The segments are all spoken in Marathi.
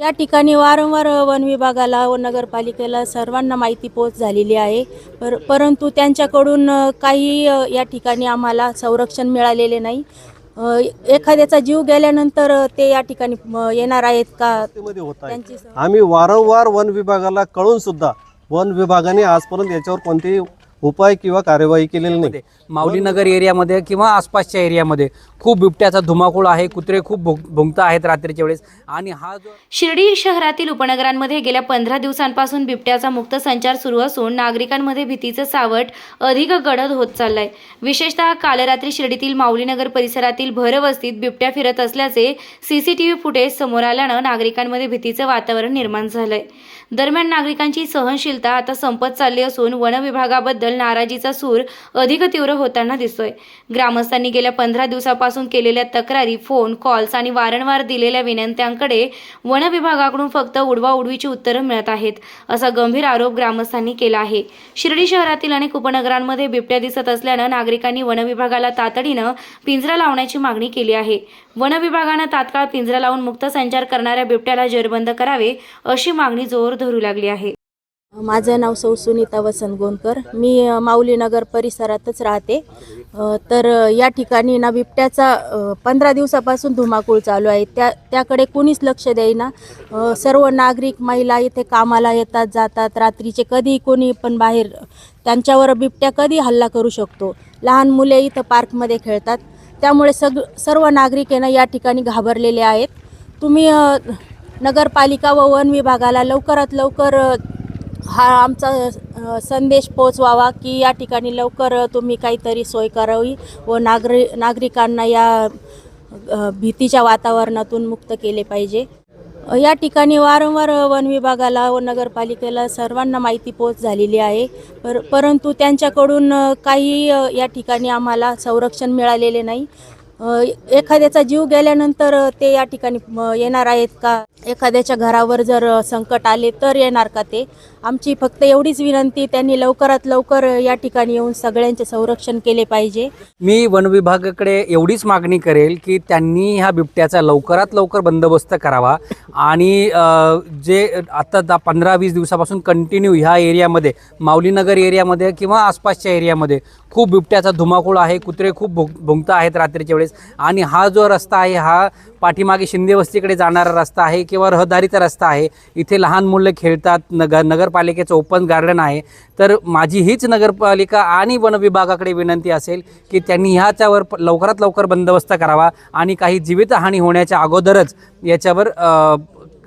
या ठिकाणी वारंवार वन विभागाला व नगरपालिकेला सर्वांना माहिती पोच झालेली आहे. पर परंतु त्यांच्याकडून काही या ठिकाणी आम्हाला संरक्षण मिळालेले नाही. एखाद्याचा जीव गेल्यानंतर ते या ठिकाणी येणार आहेत का? त्यांची आम्ही वारंवार वन विभागाला कळून सुद्धा वन विभागाने आजपर्यंत याच्यावर कोणतेही उपाय किंवा कार्यवाही केलेली नाही. माऊलीनगर एरियामध्ये किंवा आसपासच्या एरियामध्ये खूप बिबट्याचा धुमाकूळ आहे कुत्रे खूप भुंक भुंकता आहेत रात्रीच्या वेळेस. आणि हा जो शिर्डी शहरातील उपनगरांमध्ये गेल्या पंधरा दिवसांपासून बिबट्याचा मुक्त संचार सुरू असून नागरिकांमध्ये भीतीचं सावट अधिक गडद होत चाललंय. विशेषतः काल रात्री शिर्डीतील माऊलीनगर परिसरातील भरवस्तीत बिबट्या फिरत असल्याचे सीसीटीव्ही फुटेज समोर आल्यानं नागरिकांमध्ये भीतीचं वातावरण निर्माण झालंय. दरम्यान नागरिकांची सहनशीलता आता संपत चालली असून वनविभागाबद्दल नाराजीचा सूर अधिक तीव्र होताना दिसतोय. ग्रामस्थांनी गेल्या पंधरा दिवसापासून केलेल्या तक्रारी फोन कॉल्स आणि वारंवार दिलेल्या विनंत्यांकडे वनविभागाकडून फक्त उडवाउडवीची उत्तरं मिळत आहेत असा गंभीर आरोप ग्रामस्थांनी केला आहे. शिर्डी शहरातील अनेक उपनगरांमध्ये बिबट्या दिसत असल्यानं नागरिकांनी वनविभागाला तातडीनं पिंजरा लावण्याची मागणी केली आहे. वनविभागानं तात्काळ पिंजरा लावून मुक्त संचार करणाऱ्या बिबट्याला जेरबंद करावे अशी मागणी जोर धरू लागली आहे. माझं नाव सौ सुनीता वसंत गोंदकर मी माऊलीनगर परिसरातच राहते. तर या ठिकाणी ना बिबट्याचा पंधरा दिवसापासून धुमाकूळ चालू आहे. त्या त्याकडे कुणीच लक्ष देईना. सर्व नागरिक महिला इथे कामाला येतात जातात. रात्रीचे कधी कोणी पण बाहेर त्यांच्यावर बिबट्या कधी हल्ला करू शकतो. लहान मुले इथं पार्कमध्ये खेळतात. त्यामुळे सग सर्व नागरिक आहे ना या ठिकाणी घाबरलेले आहेत. तुम्ही नगरपालिका व वन विभागाला लवकरात लवकर हा आमचा संदेश पोचवावा की या ठिकाणी लवकर तुम्ही काहीतरी सोय करावी व नागरी नागरिकांना या भीतीच्या वातावरणातून मुक्त केले पाहिजे. या ठिकाणी वारंवार वन विभागाला व नगरपालिकेला सर्वांना माहिती पोच झालेली आहे. पर परंतु त्यांच्याकडून काही या ठिकाणी आम्हाला संरक्षण मिळालेले नाही. एखाद्याचा जीव गेल्यानंतर ते या ठिकाणी येणार आहेत का? एखाद्याच्या घरावर जर संकट आले तर येणार का ते? आमची फक्त एवढीच विनंती त्यांनी लवकरात लवकर या ठिकाणी येऊन सगळ्यांचे संरक्षण केले पाहिजे. मी वन विभागाकडे एवढीच मागणी करेल की त्यांनी ह्या बिबट्याचा लवकरात लवकर बंदोबस्त करावा. आणि जे आता पंधरा वीस दिवसापासून कंटिन्यू ह्या एरियामध्ये माऊलीनगर एरियामध्ये किंवा आसपासच्या एरियामध्ये खूप बिबट्याचा धुमाकूळ आहे कुत्रे खूप भुंक भुंकत आहेत रात्रीच्या वेळेस. आणि हा जो रस्ता आहे हा पाठीमागे शिंदे वस्तीकडे जाणारा रस्ता आहे किंवा रहदारीचा रस्ता आहे. इथे लहान मुलं खेळतात नगर नगरपालिकेचं ओपन गार्डन आहे. तर माझी हीच नगरपालिका आणि वनविभागाकडे विनंती असेल की त्यांनी ह्याच्यावर लवकरात लवकर बंदोबस्त करावा आणि काही जीवितहानी होण्याच्या अगोदरच याच्यावर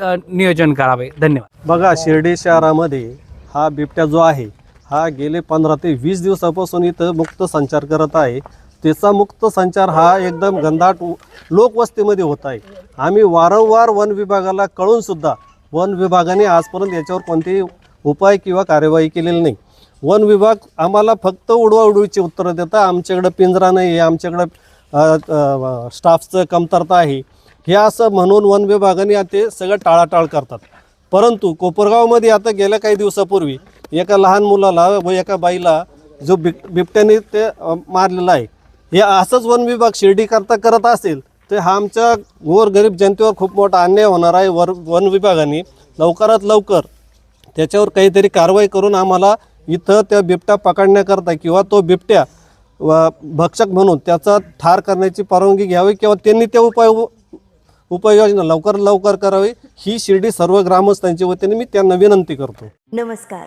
नियोजन करावे. धन्यवाद. बघा शिर्डी शहरामध्ये हा बिबट्या जो आहे हा गेले पंधरा ते वीस दिवसापासून इथं मुक्त संचार करत आहे. त्याचा मुक्त संचार हा एकदम गंधाट लोकवस्तीमध्ये होत आहे. आम्ही वारंवार वन विभागाला कळूनसुद्धा वन विभागाने आजपर्यंत याच्यावर कोणतेही उपाय किंवा कार्यवाही केलेली नाही. वन विभाग आम्हाला फक्त उडवा उडवीची उत्तरं देता आमच्याकडं पिंजरा नाही आहे आमच्याकडं स्टाफचं कमतरता आहे. हे असं म्हणून वन विभागाने ते सगळं टाळाटाळ करतात. परंतु कोपरगावमध्ये आता गेल्या काही दिवसापूर्वी एका लहान मुलाला व एका बाईला जो बिब बिबट्याने ते मारलेला आहे. हे असंच वन विभाग शिर्डी करता करत असेल तर हा आमच्या गोरगरीब जनतेवर खूप मोठा अन्याय होणार आहे वर वन विभागाने. लवकरात लवकर त्याच्यावर काहीतरी कारवाई करून आम्हाला इथं त्या बिबट्या पकडण्याकरता किंवा तो बिबट्या व भक्षक म्हणून त्याचा ठार करण्याची परवानगी घ्यावी किंवा त्यांनी त्या उपाय उपाययोजना लवकर लवकर करावी ही शिर्डी सर्व ग्रामस्थांच्या वतीने मी त्यांना विनंती करतो. नमस्कार.